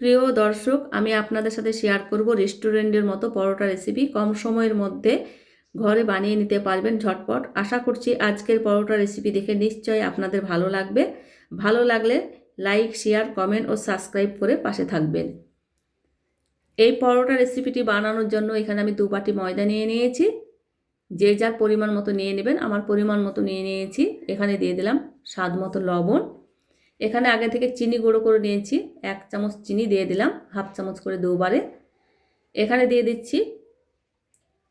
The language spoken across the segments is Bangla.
প্রিয় দর্শক, আমি আপনাদের সাথে শেয়ার করব রেস্টুরেন্টের মতো পরোটা রেসিপি কম সময়ের মধ্যে ঘরে বানিয়ে নিতে পারবেন ঝটপট। আশা করছি আজকের পরোটা রেসিপি দেখে নিশ্চয়ই আপনাদের ভালো লাগবে। ভালো লাগলে লাইক শেয়ার কমেন্ট ও সাবস্ক্রাইব করে পাশে থাকবেন। এই পরোটা রেসিপিটি বানানোর জন্য এখানে আমি দু বাটি ময়দা নিয়ে নিয়েছি। যে যার পরিমাণ মতো নিয়ে নেবেন, আমার পরিমাণ মতো নিয়ে নিয়েছি। এখানে দিয়ে দিলাম স্বাদ মতো লবণ। এখানে আগে থেকে চিনি গুঁড়ো করে নিয়েছি। এক চামচ চিনি দিয়ে দিলাম, হাফ চামচ করে দুবারে। এখানে দিয়ে দিচ্ছি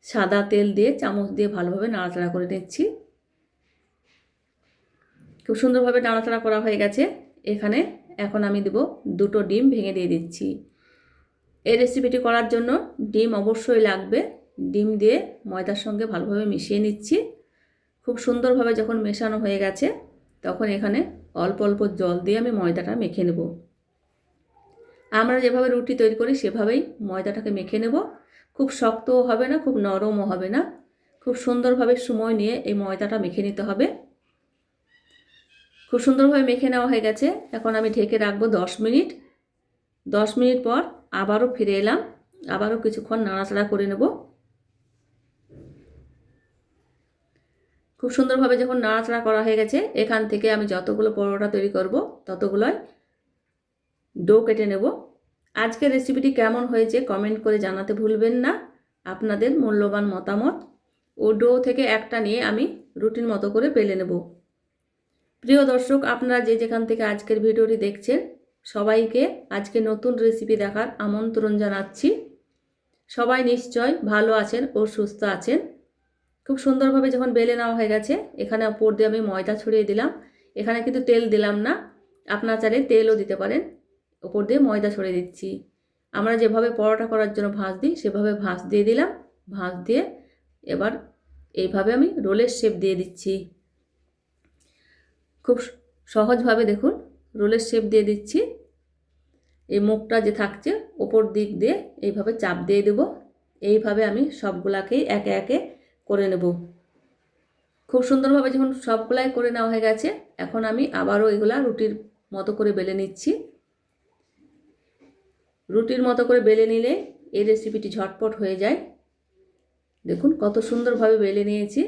সাদা তেল দিয়ে চামচ দিয়ে ভালোভাবে নাড়াচাড়া করে নিচ্ছি। খুব সুন্দরভাবে নাড়াচাড়া করা হয়ে গেছে। এখানে এখন আমি দেব দুটো ডিম ভেঙে দিয়ে দিচ্ছি। এই রেসিপিটি করার জন্য ডিম অবশ্যই লাগবে। ডিম দিয়ে ময়দার সঙ্গে ভালোভাবে মিশিয়ে নিচ্ছি। খুব সুন্দরভাবে যখন মেশানো হয়ে গেছে, তখন এখানে অল্প অল্প জল দিয়ে আমি ময়দাটা মেখে নেব। আমরা যেভাবে রুটি তৈরি করি, সেভাবেই ময়দাটাকে মেখে নেব। খুব শক্তও হবে না, খুব নরমও হবে না। খুব সুন্দরভাবে সময় নিয়ে এই ময়দাটা মেখে নিতে হবে। খুব সুন্দরভাবে মেখে নেওয়া হয়ে গেছে। এখন আমি ঢেকে রাখব দশ মিনিট। দশ মিনিট পর আবারও ফিরে এলাম। আবারও কিছুক্ষণ নাড়াচাড়া করে নেব। খুব সুন্দরভাবে যখন নাড়াচাড়া করা হয়ে গেছে, এখান থেকে আমি যতগুলো পরোটা তৈরি করব, ততগুলোই ডো কেটে নেব। আজকের রেসিপিটি কেমন হয়েছে কমেন্ট করে জানাতে ভুলবেন না। আপনাদের মূল্যবান মতামত ও ডো থেকে একটা নিয়ে আমি রুটিন মতো করে পেলে নেব। প্রিয় দর্শক, আপনারা যে যেখান থেকে আজকের ভিডিওটি দেখছেন, সবাইকে আজকে নতুন রেসিপি দেখার আমন্ত্রণ জানাচ্ছি। সবাই নিশ্চয় ভালো আছেন ও সুস্থ আছেন। খুব সুন্দরভাবে যখন বেলে নেওয়া হয়ে গেছে, এখানে ওপর দিয়ে আমি ময়দা ছড়িয়ে দিলাম। এখানে কিন্তু তেল দিলাম না, আপনার চাইলে তেলও দিতে পারেন। ওপর দিয়ে ময়দা ছড়িয়ে দিচ্ছি। আমরা যেভাবে পরোটা করার জন্য ভাঁজ দিই, সেভাবে ভাঁজ দিয়ে দিলাম। ভাঁজ দিয়ে এবার এইভাবে আমি রোলের শেপ দিয়ে দিচ্ছি। খুব সহজভাবে দেখুন, রোলের শেপ দিয়ে দিচ্ছি। এই মুখটা যে থাকছে ওপর দিক দিয়ে এইভাবে চাপ দিয়ে দেব। এইভাবে আমি সবগুলাকেই একে একে করে নেব। খুব সুন্দরভাবে যখন সবগুলাই করে নেওয়া হয়ে গেছে, এখন আমি আবারও এগুলা রুটির মতো করে বেলে নিচ্ছি। রুটির মতো করে বেলে নিলে এই রেসিপিটি ঝটপট হয়ে যায়। দেখুন কত সুন্দরভাবে বেলে নিয়েছি।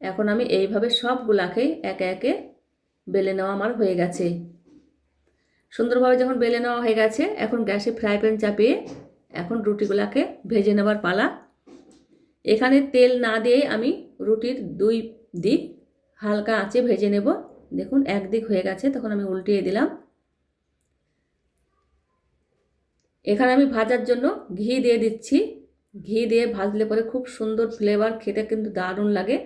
এখন আমি এইভাবে সবগুলাকেই একে একে বেলে নেওয়া আমার হয়ে গেছে। সুন্দরভাবে যখন বেলে নেওয়া হয়ে গেছে, এখন গ্যাসে ফ্রাই প্যান চাপিয়ে এখন রুটিগুলাকে ভেজে নেবার পালা এখানে তেল না দিয়ে আমি রুটির দুই দিক হালকা আঁচে ভেজে নেব। দেখুন, এক দিক হয়ে গেছে, তখন আমি উল্টিয়ে দিলাম। এখানে আমি ভাজার জন্য ঘি দিয়ে দিচ্ছি। ঘি দিয়ে ভাজলে পরে খুব সুন্দর ফ্লেভার খেতে কিন্তু দারুণ লাগে।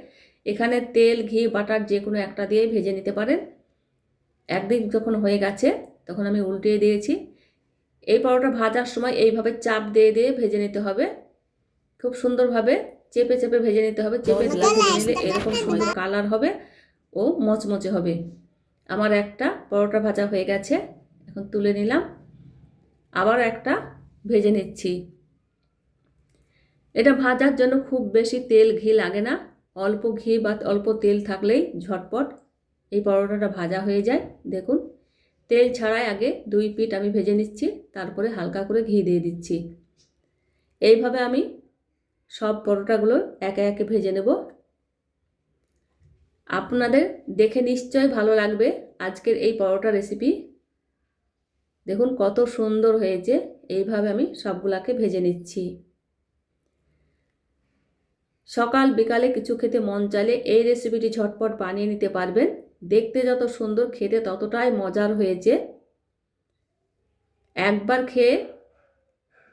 এখানে তেল, ঘি, বাটার যে কোনো একটা দিয়েই ভেজে নিতে পারেন। একদিক যখন হয়ে গেছে, তখন আমি উল্টিয়ে দিয়েছি। এই পরোটা ভাজার সময় এইভাবে চাপ দিয়ে দিয়ে ভেজে নিতে হবে। খুব সুন্দরভাবে চেপে চেপে ভেজে নিতে হবে চেপে ভেজে নিলে এরকম সুন্দর কালার হবে ও মচমচে হবে। আমার একটা পরোটা ভাজা হয়ে গেছে এখন তুলে নিলাম। আবার একটা ভেজে নিচ্ছি। এটা ভাজার জন্য খুব বেশি তেল ঘি লাগে না অল্প ঘি বা অল্প তেল থাকলেই ঝটপট এই পরোটাটা ভাজা হয়ে যায়। দেখুন তেল ছাড়াই আগে দুই পিঠ আমি ভেজে নিচ্ছি তারপরে হালকা করে ঘি দিয়ে দিচ্ছি। এইভাবে আমি সব পরোটাগুলো একে একে ভেজে নেব। আপনাদের দেখে নিশ্চয় ভালো লাগবে আজকের এই পরোটা রেসিপি দেখুন কত সুন্দর হয়েছে, এইভাবে আমি সবগুলাকে ভেজে নিচ্ছি। সকাল বিকালে কিছু খেতে মন চাইলে এই রেসিপিটি ঝটপট বানিয়ে নিতে পারবেন। দেখতে যত সুন্দর, খেতে ততটাই মজার হয়েছে। একবার খেয়ে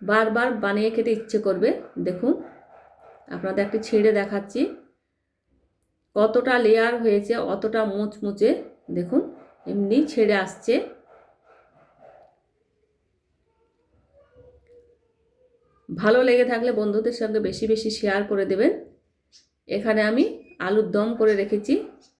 বারবার বানিয়ে খেতে ইচ্ছে করবে, দেখুন। আপনাদের একটু ছেড়ে দেখাচ্ছি। কতটা লেয়ার হয়েছে, অতটা মুচমুচে, দেখুন, এমনি ছেড়ে আসছে। ভালো লেগে থাকলে বন্ধুদের সঙ্গে বেশি বেশি শেয়ার করে দেবেন। এখানে আমি আলুর দম করে রেখেছি।